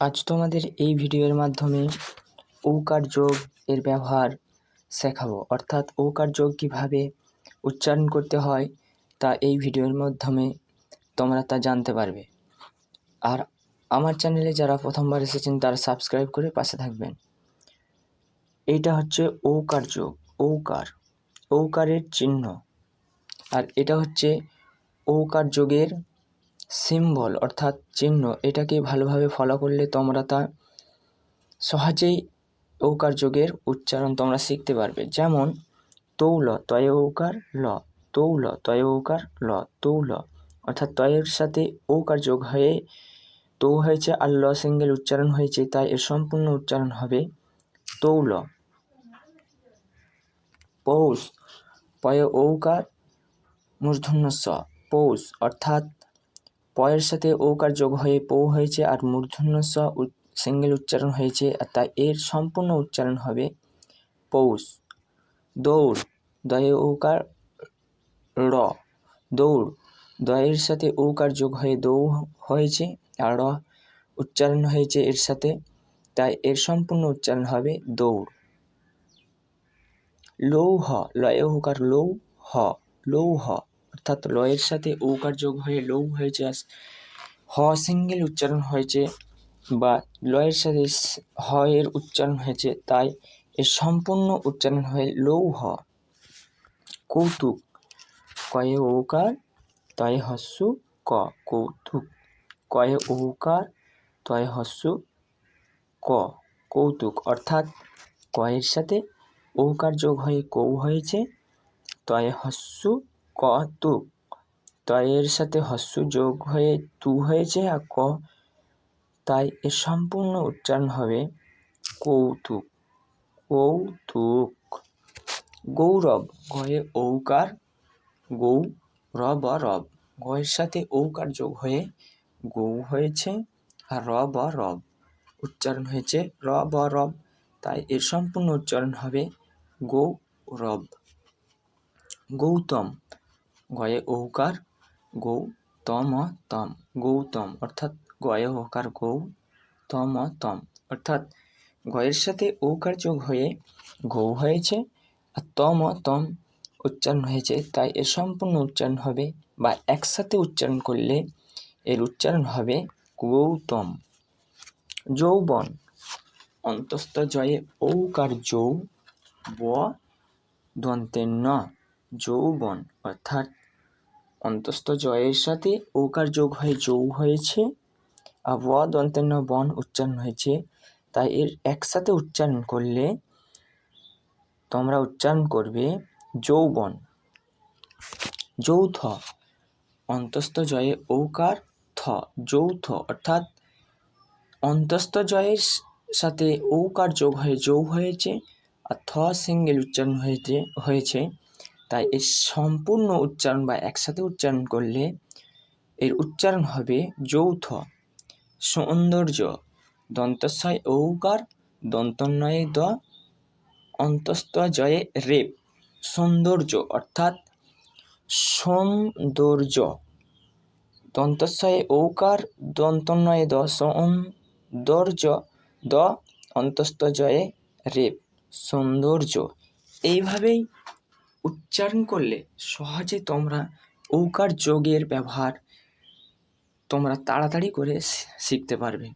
আজ তোমাদের এই ভিডিওর মাধ্যমে ঔকার যোগ এর ব্যবহার শেখাবো। অর্থাৎ ঔকার যোগ কীভাবে উচ্চারণ করতে হয় তা এই ভিডিওর মাধ্যমে তোমরা তা জানতে পারবে। আর আমার চ্যানেলে যারা প্রথমবার এসেছেন, তারা সাবস্ক্রাইব করে পাশে থাকবেন। এইটা হচ্ছে ঔকার যোগ, ঔকার, ঔকারের চিহ্ন। আর এটা হচ্ছে ঔকার যোগের সিম্বল অর্থাৎ চিহ্ন, এটাকে ভালোভাবে ফলো করলে তোমরা তা সহজেই ঔকার যোগের উচ্চারণ তোমরা শিখতে পারবে। যেমন, তৌল, তয় ঔকার ল, তৌল, তয় ঔকার ল, তৌল, অর্থাৎ তয়ের সাথে ঔকার যোগ হয়ে তৌ হয়েছে, আর ল সিঙ্গেল উচ্চারণ হয়েছে, তাই এর সম্পূর্ণ উচ্চারণ হবে তৌল। পৌষ, পয় ঔকার, মূর্ধন্য স, পৌষ, অর্থাৎ পয়ের সাথে ঔকার যোগ হয়ে পৌ হয়েছে আর মূর্ধন্য স সিঙ্গেল উচ্চারণ হয়েছে আর তাই এর সম্পূর্ণ উচ্চারণ হবে পৌষ। দৌড়, দয়ে ঔকার র। দৌড়, দয়ের সাথে ঔকার যোগ হয়ে দৌ হয়েছে আর র উচ্চারণ হয়েছে এর সাথে তাই এর সম্পূর্ণ উচ্চারণ হবে দৌড়। লৌহ, লয়ে ঔকার লৌ হ লৌহ। অর্থাৎ লয়ের সাথে ঔকার যোগ হয়ে লৌ হয়েছে হ সিঙ্গেল উচ্চারণ হয়েছে বা লয়ের সাথে হ এর উচ্চারণ হয়েছে, তাই এর সম্পূর্ণ উচ্চারণ হয় লৌহ কৌতুক, কয়ে ঔকার, তয়ে হস্যু, ক, কৌতুক। কয়ে ঔকার, তয়ে হস্যু, ক, কৌতুক। অর্থাৎ কয়ের সাথে ঔকার যোগ হয়ে কৌ হয়েছে, তয়ে হস্যু কতুক এর সাথে হস্য যোগ হয়ে তু হয়েছে আর ক, তাই এর সম্পূর্ণ উচ্চারণ হবে কৌতুক। কৌতুক। গৌরব। গয়ে ঔকার। গৌ, রব রব। গয়ের সাথে ঔকার যোগ হয়ে গৌ হয়েছে আর রব রব। উচ্চারণ হয়েছে র ব রব। তাই এর সম্পূর্ণ উচ্চারণ হবে গৌ রব গৌতম। গয়ে ঔকার গৌ তম তম গৌতম অর্থাৎ গয়ে ওকার গৌ তম তম অর্থাৎ গয়ের সাথে ঔকার যোগ হয়ে গৌ হয়েছে আর তম তম উচ্চারণ হয়েছে। তাই এর সম্পূর্ণ উচ্চারণ হবে বা একসাথে উচ্চারণ করলে এর উচ্চারণ হবে গৌতম। যৌবন অন্তস্থ জয়ে ঔকার যৌ ব দন্তের ন যৌবন অর্থাৎ অন্তস্থ জয়ের সাথে ওকার যোগ হয়ে যৌ হয়েছে আর ব দন্তের ন বন উচ্চারণ হয়েছে। তাই এর একসাথে উচ্চারণ করলে তোমরা উচ্চারণ করবে যৌবন। যৌথ, অন্তস্থ জয়ে ঔকার থ, যৌথ অর্থাৎ অন্তস্থ জয়ের সাথে ঔকার যোগ হয়ে যৌ হয়েছে, আর থ সিঙ্গেল উচ্চারণ হয়েছে হয়েছে। তাই এর সম্পূর্ণ উচ্চারণ বা একসাথে উচ্চারণ করলে এর উচ্চারণ হবে যৌথ, সৌন্দর্য, দন্তস্বয় ঔকার, দন্তন্বয়ে দ অন্তস্থ জয়ে রেপ, সৌন্দর্য অর্থাৎ সৌন্দর্য, দন্তস্বয়ে ঔকার, দন্তন্বয়ে দ, সৌন্দর্য, দ অন্তস্থ জয়ে রেপ, সৌন্দর্য। এইভাবেই উচ্চারণ করলে সহজে তোমরা ওকার যোগের ব্যবহার তোমরা তাড়াতাড়ি করে শিখতে পারবে।